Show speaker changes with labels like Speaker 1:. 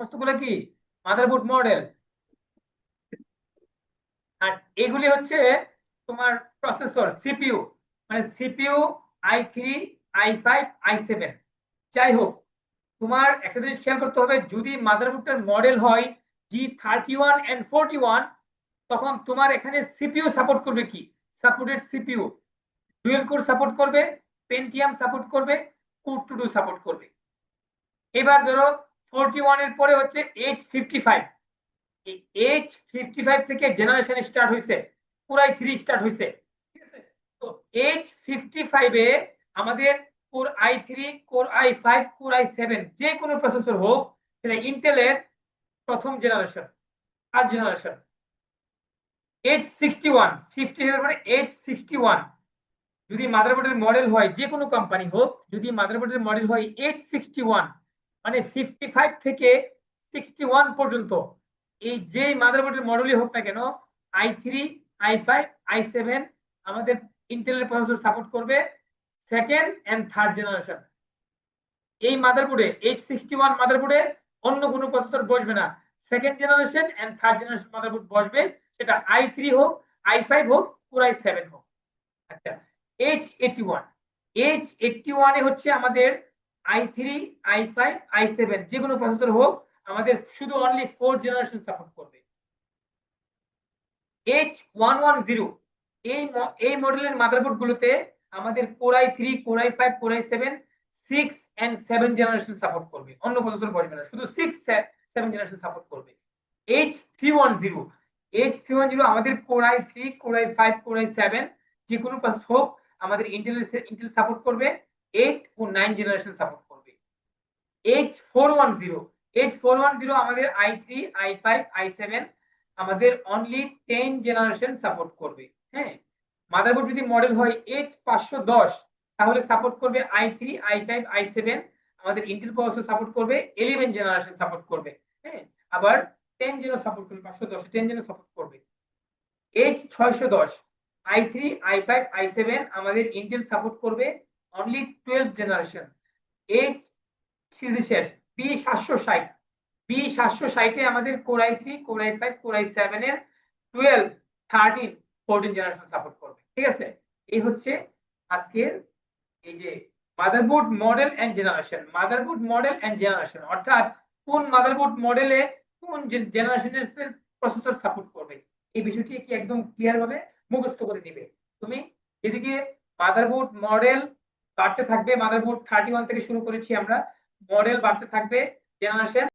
Speaker 1: সমস্তগুলো কি? Motherboard model আর এগুলি হচ্ছে তোমার প্রসেসর সিপিইউ মানে CPU i three i five i seven যাই হোক, তোমার একটা জিনিস খেয়াল করতে হবে, যদি মাদারবোর্ডটার মডেল হয় G thirty one and forty one তখন তোমার এখানে সিপিইউ সাপোর্ট করবে কি? Supported CPU dual core support করবে পেন্টিয়াম সাপোর্ট করবে কোর টু ডু সাপোর্ট করবে। এবার ধরো ফোরটি এর পরে হচ্ছে H fifty five H fifty five থেকে জেনারেশন স্টার্ট হয়েছে পুরাই থ্রি স্টার্ট হয়েছে ঠিক আছে? তো এইচ ফিফটি আমাদের core i three core i five core i seven যে কোনো প্রসেসর হোক সেটা ইন্টেলের প্রথম generation first generation H sixty one fifty মানে এইচ সিক্সটি ওয়ান যদি মাদারবোর্ডের মডেল হয় যে কোনো কোম্পানি হোক, যদি মাদারবোর্ডের মডেল হয় এইট সিক্সটি ওয়ান মানে ফিফটি ফাইভ থেকে সিক্সটি ওয়ান পর্যন্ত। এই যে মাদারবোর্ডের মডেলই হোক না কেন i three i five i seven আমাদের ইন্টেলের প্রসেসর সাপোর্ট করবে সেকেন্ড এন্ড থার্ড জেনারেশন এই মাদারবোর্ডে এইচ সিক্সটি ওয়ান মাদারবোর্ডে অন্য কোনো প্রসেসর বসবে না। Second generation and third generation motherboard বসবে। সেটা আই থ্রি হোক আই ফাইভ হোক কোর আই সেভেন হোক। আচ্ছা H eighty one H eighty ওয়ানে হচ্ছে আমাদের i three i five i seven যে কোনো প্রসেসর হোক, আমাদের শুধু অনলি ফোর জেনারেশন সাপোর্ট করবে। এইচ ওয়ান ওয়ান জিরো এই এই মডেলের মাদারবোর্ড গুলোতে আমাদের core i three core i five core i seven six and seven generation support করবে। অন্য প্রসেসর বসবে না, শুধু সিক্স সেভেন জেনারেশন সাপোর্ট করবে। H three one zero H three one zero আমাদের core I three core I five core I seven যে কোনো process হোক, আমাদের ইন্টেল ইন্টেল সাপোর্ট করবে। এইট ও নাইন জেনারেশন সাপোর্ট করবে। H four one zero H four one zero আমাদের i three i five i seven আমাদের only ten generation support করবে। হ্যাঁ? মাদারবোর্ড যদি মডেল হয় এইচ পাঁচশো দশ, তাহলে সাপোর্ট করবে i three i five i seven আমাদের ইন্টেল প্রসেসর সাপোর্ট করবে ইলেভেন জেনারেশন সাপোর্ট করবে। হ্যাঁ? আবার টেন জেন সাপোর্ট করবে, পাঁচশো দশ টেন জেন সাপোর্ট করবে। এইচ ছয়শো দশ i three i five i seven আমাদের ইন্টেল সাপোর্ট করবে। Only twelve generation H series শেষ বি সাতশো ষাট। বি সাতশো ষাটে আমাদের core i three core i five core i seven এর twelve thirteen fourteen generation support করবে। ঠিক আছে? এই হচ্ছে আজকের এই যে motherboard model and generation motherboard model and generation অর্থাৎ কোন মাদারবোর্ড মডেলে কোন জেনারেশনের প্রসেসর সাপোর্ট করবে? এই বিষয়টি কি একদম ক্লিয়ার ভাবে মুখস্থ করে নিবে? তুমি এদিকে মাদারবোর্ড মডেল বাড়তে থাকবে মাদারবোর্ড থার্টি ওয়ান থেকে শুরু করেছি আমরা। মডেল বাড়তে থাকবে জেনারেশন